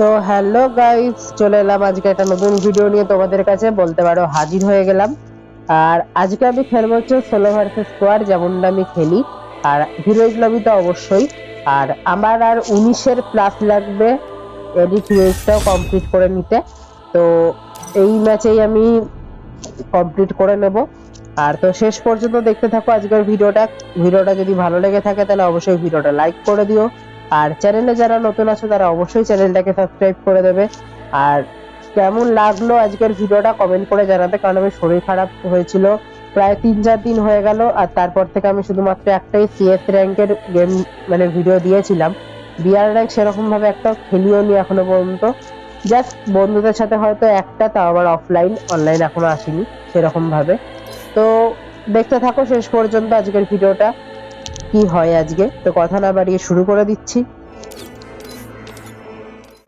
তো hello guys, চলে এলাম আজকে একটা নতুন ভিডিও নিয়ে তোমাদের কাছে, বলতে পারো হাজির হয়ে গেলাম। আর আজকে আমি খেলব হচ্ছে সোলো ভার্সেস স্কোয়াড যেমনটা আমি খেলি। আর হিরোইক লবি তো অবশ্যই। আর আমার আর উনিশের প্লাস লাগবে এডিট হিরোইকটাও কমপ্লিট করে নিতে। তো এই ম্যাচেই আমি কমপ্লিট করে নেব। আর তো শেষ পর্যন্ত দেখতে থাকো আজকের ভিডিওটা ভিডিওটা যদি ভালো লেগে থাকে, তাহলে অবশ্যই ভিডিওটা লাইক করে দিও। আর চ্যানেলে যারা নতুন আছে, তারা অবশ্যই চ্যানেলটাকে সাবস্ক্রাইব করে দেবে। আর কেমন লাগল আজকের ভিডিওটা কমেন্ট করে জানাতে কারণ আমি শরীর খারাপ হয়েছিল। প্রায় তিন চার দিন হয়ে গেল, আর তারপর থেকে আমি শুধুমাত্র একটাই সিএস র্যাঙ্কের গেম মানে ভিডিও দিয়েছিলাম। বিআর র্যাঙ্ক সেরকম ভাবে একটা খেলিও নি এখনও পর্যন্ত। জাস্ট বন্ধুদের সাথে হয়তো একটা, তাও আবার অফলাইন অনলাইন এখনও আসেনি সেরকম ভাবে তো দেখতে থাকো, শেষ পর্যন্ত আজকের ভিডিওটা। কি হয় আজকে? তো কথা না বাড়িয়ে শুরু করে দিচ্ছি।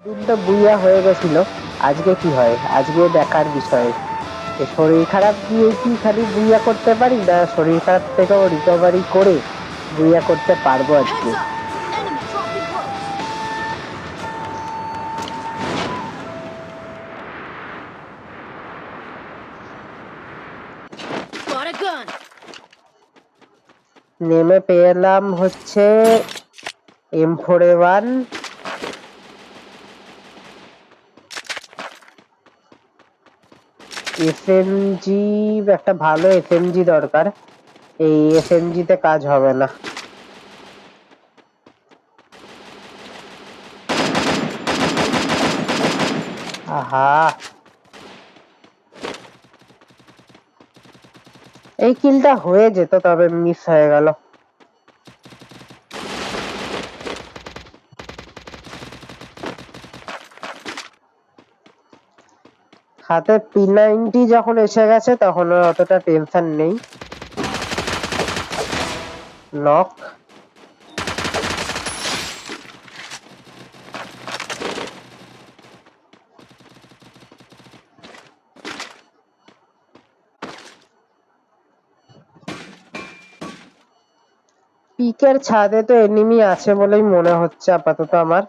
দিনটা বুইয়া হয়ে গেছিল। আজকে কি হয়? আজকে দেখার বিষয়। শরীর খারাপ দিয়ে কি খালি বুইয়া করতে পারি? না, শরীর খারাপ থেকেও রিকভারি করে বুইয়া করতে পারব আজকে। নেমে পেলাম হচ্ছে M four A one SMG একটা ভালো এসএমজি দরকার। এই এসএমজি তে কাজ হবে না। আহা! এই কিলটা হয়ে যেত, তবে মিস হয়ে গেল। হাতে পি নাইনটি যখন এসে গেছে, তখন অতটা টেনশন নেই। লক পিকের ছাদে তো এনিমি আছে বলেই মনে হচ্ছে আপাতত আমার।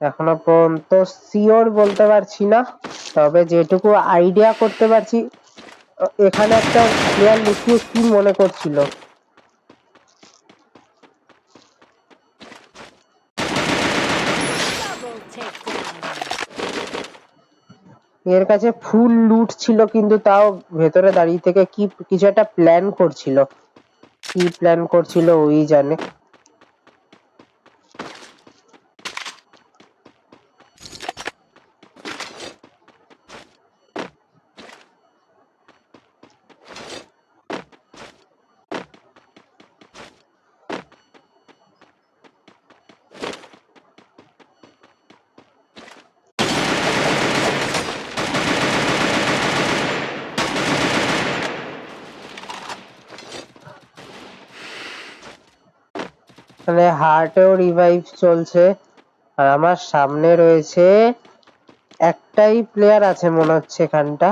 এখনও পর্যন্ত শিওর বলতে পারছি না, তবে যেটুকু আইডিয়া করতে পারছি, এখানে একটা প্লেয়ার লুকিয়ে কি মনে করছিল? এর কাছে ফুল লুট ছিল, কিন্তু তাও ভেতরে দাঁড়িয়ে থেকে কি, কিছু একটা প্ল্যান করছিল। কি প্ল্যান করছিল ওই জানে। মানে হার্টেও রিভাইভ চলছে। আর আমার সামনে রয়েছে একটাই প্লেয়ার আছে মনে হচ্ছে এখানটা।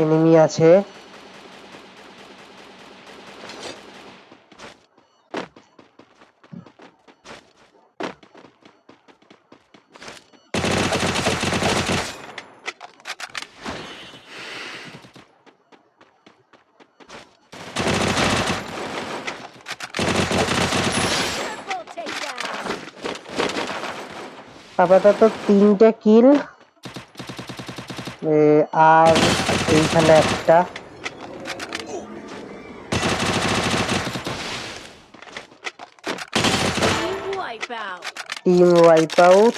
এনিমি আছে। আপাতত তিনটে কিল। আর এইখানে একটা। Team wipe out.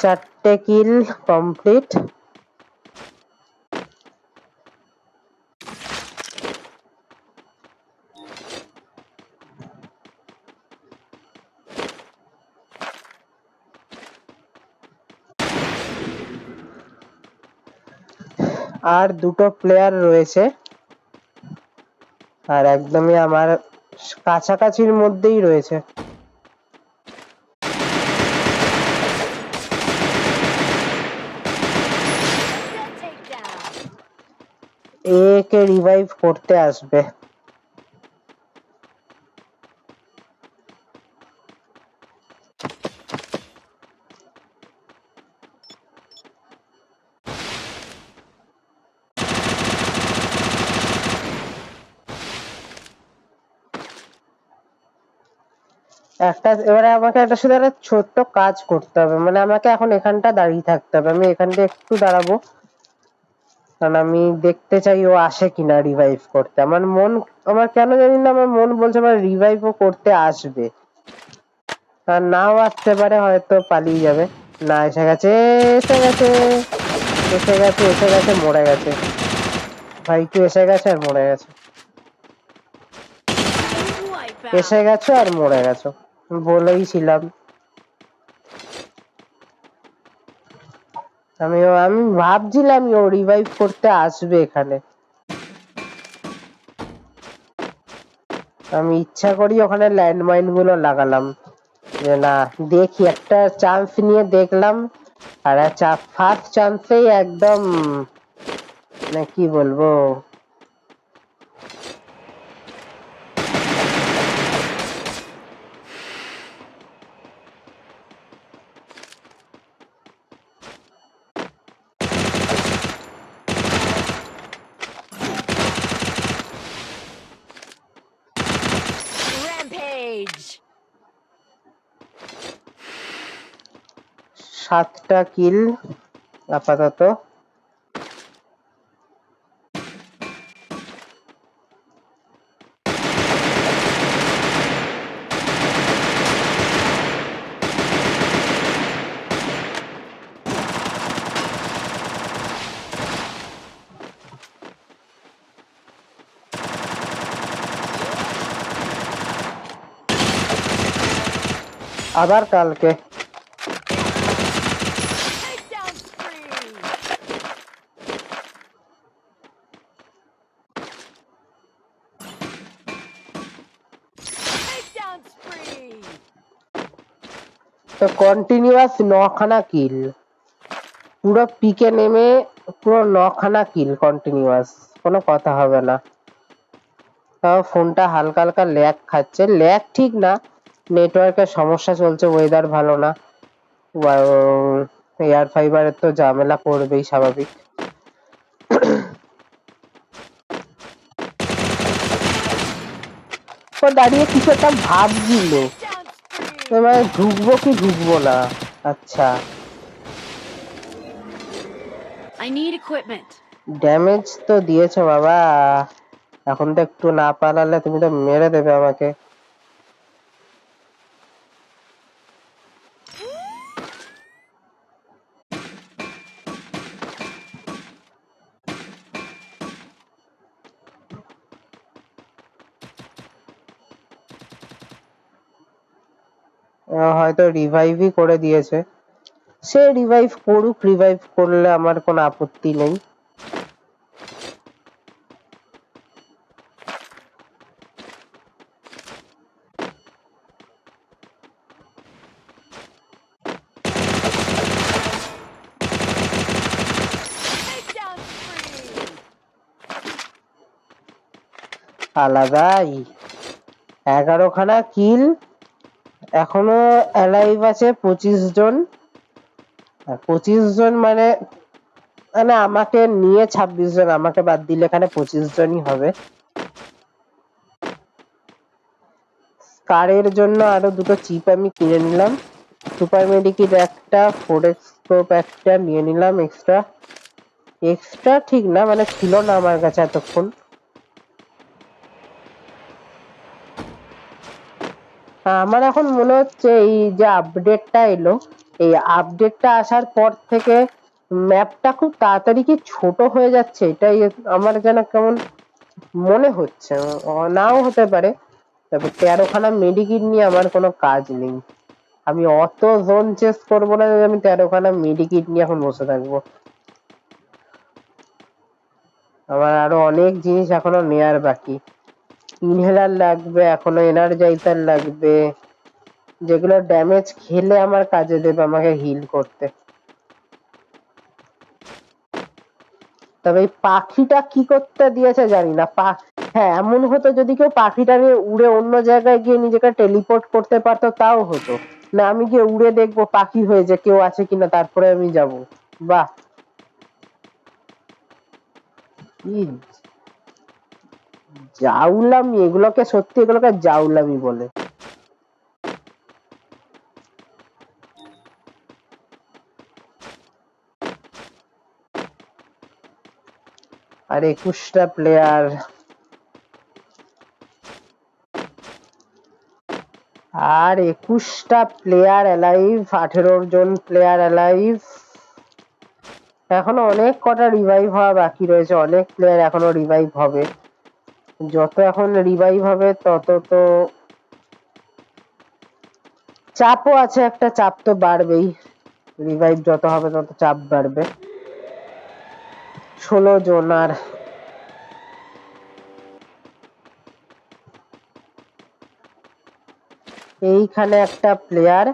চারটে কিল কমপ্লিট। আর দুটো প্লেয়ার রয়েছে। আর একদমই আমার কাছাকাছির মধ্যেই রয়েছে। একে রিভাইভ করতে আসবে। একটা এবারে আমাকে একটা শুধু একটা ছোট্ট কাজ করতে হবে। মানে আমাকে এখন এখানটা দাঁড়িয়ে থাকতে হবে। আমি এখানটা একটু দাঁড়াবো। কারণ আমি দেখতে চাই ও আসে কিনা রিভাইভ করতে। আমার মন আমার কেন জানি না আমার মন বলছে আমার রিভাইভও করতে আসবে। আর নাও আসতে পারে হয়তো পালিয়ে যাবে। না এসে গেছে এসে গেছে এসে গেছে এসে গেছে মরে গেছে। ভাই কি এসে গেছে আর মরে গেছে। এসে গেছো আর মরে গেছো। বলেই ছিলাম আমি আমি ভাবছিলাম ও রিভাইভ করতে আসবে এখানে। আমি ইচ্ছা করি ওখানে ল্যান্ডমাইনগুলো লাগালাম। যে না, দেখি একটা চান্স নিয়ে দেখলাম। আর ফার্স্ট চান্সেই একদম মানে কি বলব? Rampage. সাতটা কিল আপাতত আবার কালকে. তো কন্টিনিউয়াস নখানা কিল পুরো পিকে নেমে পুরো নখানা কিল কন্টিনিউয়াস কোনো কথা হবে না। তাও ফোনটা হালকা হালকা ল্যাগ খাচ্ছে। ল্যাগ ঠিক না। নেটওয়ার্কের সমস্যা চলছে ওয়েদার ভালো না। এয়ার ফাইবারের তো ঝামেলা পড়বেই স্বাভাবিক। ও দাঁড়িয়ে কিছু একটা ভাবছিল। এবার ঢুকবো কি ঢুকবো না? আচ্ছা। I need equipment. ড্যামেজ তো দিয়েছ বাবা। এখন তো একটু না পালালে তুমি তো মেরে দেবে আমাকে ও হয়তো রিভাইভই করে দিয়েছে। সে রিভাইভ করুক রিভাইভ করলে আমার কোনো আপত্তি নেই. আলাদাই। এগারোখানা কিল এখনও অ্যালাইভ আছে পঁচিশ জন। পঁচিশ জন মানে মানে আমাকে নিয়ে ছাব্বিশ জন, আমাকে বাদ দিলে এখানে পঁচিশ জনই হবে। কারের জন্য আরও দুটো চিপ আমি কিনে নিলাম। সুপার মেডিকিট একটা ফোরেক্স একটা নিয়ে নিলাম এক্সট্রা এক্সট্রা ঠিক না মানে ছিল না আমার কাছে এতক্ষণ। আমার এখন মনে হচ্ছে এই যে আপডেটটা এলো, এই আপডেটটা আসার পর থেকে ম্যাপটা খুব তাড়াতাড়ি কি ছোট হয়ে যাচ্ছে? এটাই আমার যেন কেমন মনে হচ্ছে। নাও হতে পারে। তবে তেরোখানা মেডিকিট নিয়ে আমার কোনো কাজ নেই। আমি অত জোন চেস করব না যে আমি তেরোখানা মেডিকিট নিয়ে এখন বসে থাকব। আমার আরও অনেক জিনিস এখনও নেয়ার বাকি। ইনহেলার লাগবে, এখনও এনার্জাইজার লাগবে। যেগুলো ড্যামেজ খেলে আমার কাজে দেবে, আমাকে হিল করতে। তবে এই পাখিটা কি করতে দিয়েছে জানি না। পা হ্যাঁ এমন হতো যদি কেউ পাখিটা নিয়ে উড়ে অন্য জায়গায় গিয়ে নিজেকে টেলিপোর্ট করতে পারতো, তাও হতো। না, আমি গিয়ে উড়ে দেখব পাখি হয়েছে, কেউ আছে কিনা, তারপরে আমি যাব। বাহ! জাউলামি, এগুলোকে সত্যি এগুলোকে জাউলামি বলে। আর একুশটা প্লেয়ার আর একুশটা প্লেয়ার অ্যালাইভ আঠেরো জন প্লেয়ার অ্যালাইভ এখনও অনেক কটা রিভাইভ হওয়া বাকি রয়েছে, অনেক প্লেয়ার এখনও রিভাইভ হবে। যত এখন রিভাইভ হবে, তত তো চাপও আছে, একটা চাপ তো বাড়বেই। রিভাইভ যত হবে, তত চাপ বাড়বে। ষোলো জন আর এইখানে একটা প্লেয়ার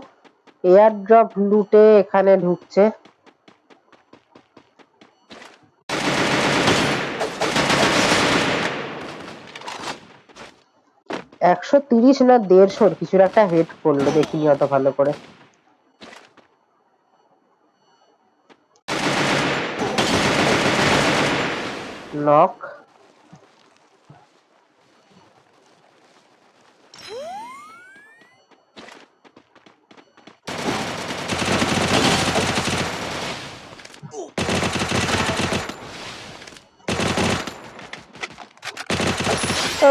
এয়ার ড্রপ লুটে এখানে ঢুকছে। একশো তিরিশ না দেড়শোর কিছুর একটা হেড করল দেখিনি অত ভালো করে। নক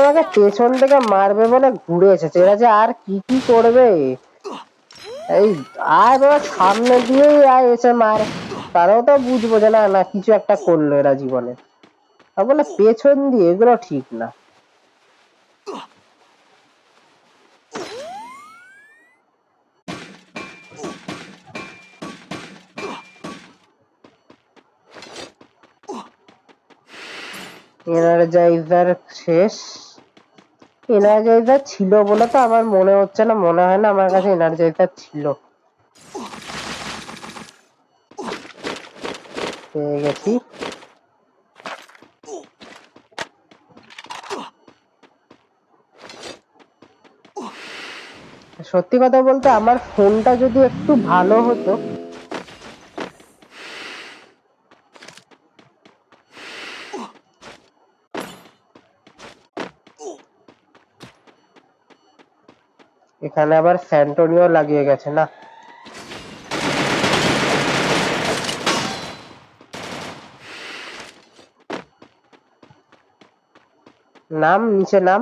আমাকে পেছন থেকে মারবে বলে ঘুরে এসেছে। এরা যে আর কি কি করবে? এই আর বাবা, সামনে দিয়েই আর এসে মার তারাও তো বুঝব যে না না, কিছু একটা করল এরা জীবনে। বলে পেছন দিয়ে, এগুলো ঠিক না। এনার্জাইজার শেষ। এনার্জাইজার ছিল বলে তো আমার মনে হচ্ছে না, মনে হয় না আমার কাছে এনার্জাইজার ছিল। পেয়ে গেছি। সত্যি কথা বলতে আমার ফোনটা যদি একটু ভালো হতো এখানে আবার স্যান্টোনিও লাগিয়ে গেছে, না? নাম, নিচে নাম?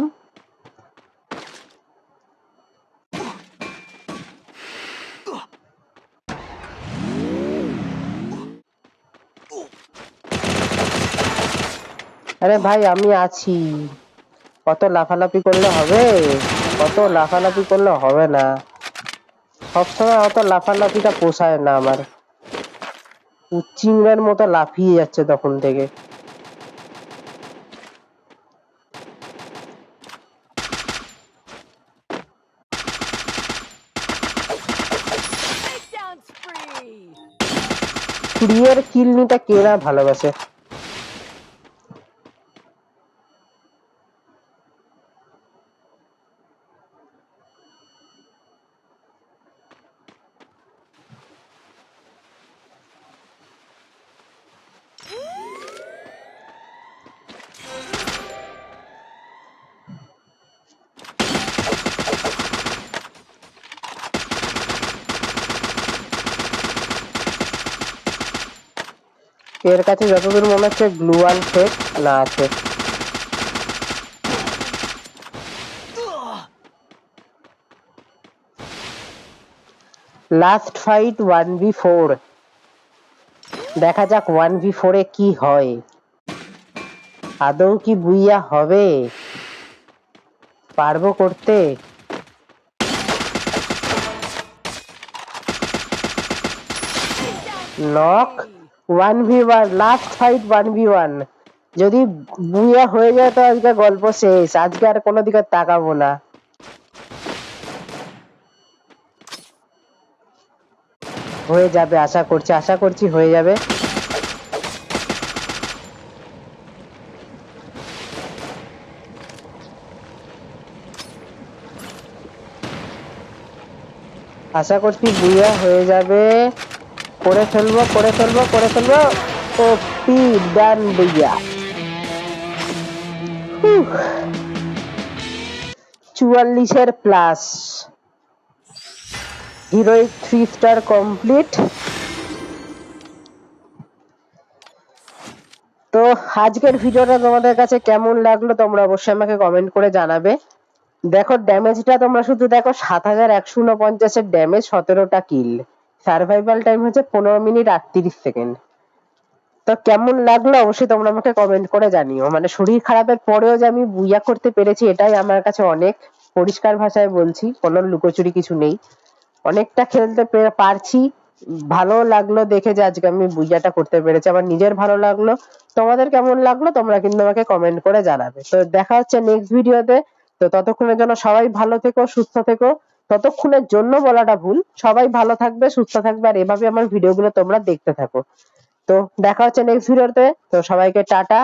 আরে ভাই, আমি আছি। কত লাফালাফি করলে হবে? কত লাফালাফি করলে হবে না। সবসময় অত লাফালাফিটা পোষায় না আমার। চিংড়ের মতো লাফিয়ে যাচ্ছে তখন থেকে. কুড়িয়ের কিল নিতে কে ভালোবাসে? এর কাছে যতদূর মনে হচ্ছে গ্লুয়াল ফেক না আছে। Last fight one v four দেখা যাক ওয়ান বি ফোরে কি হয়। আদৌ কি বুইয়া হবে? পারব করতে? Knock one v one last fight one v one. যদি বুয়া হয়ে যায় তো আজকে গল্প শেষ, আজকে আর কোনো দিকে তাকাবো না। হয়ে যাবে, আশা করছি আশা করছি হয়ে যাবে। আশা করছি বুয়া হয়ে যাবে। করে ফেলব করে ফেলব করে ফেলব। O P done huh. চুয়াল্লিশের plus heroic three star complete তো আজকের ভিডিওটা তোমাদের কাছে কেমন লাগল তোমরা অবশ্যই আমাকে কমেন্ট করে জানাবে। দেখো ড্যামেজটা তোমরা শুধু দেখো সাত হাজার একশো উনপঞ্চাশের ড্যামেজ সতেরোটা কিল সার্ভাইভাল টাইম হচ্ছে পনেরো মিনিট আটত্রিশ সেকেন্ড। তো কেমন লাগল? অবশ্যই তোমরা আমাকে কমেন্ট করে জানিও। মানে শরীর খারাপের পরেও যে আমি বুইয়া করতে পেরেছি, এটাই আমার কাছে অনেক পরিষ্কার ভাষায় বলছি। কোনো লুকোচুরি কিছু নেই। অনেকটা খেলতে পারছি। ভালো লাগল দেখে যে আজকে আমি বুইয়াটা করতে পেরেছি। আমার নিজের ভালো লাগল। তোমাদের কেমন লাগল? তোমরা কিন্তু আমাকে কমেন্ট করে জানাবে। তো দেখা হচ্ছে নেক্সট ভিডিওতে তো ততক্ষণের জন্য সবাই ভালো থেকো, সুস্থ থেকো। ততক্ষণের জন্য বলাটা ভুল। সবাই ভালো থাকবে, সুস্থ থাকবে, আর এভাবে আমার ভিডিওগুলো তোমরা দেখতে থাকো। তো দেখা হচ্ছে নেক্সট ভিডিওতে তো সবাইকে টাটা।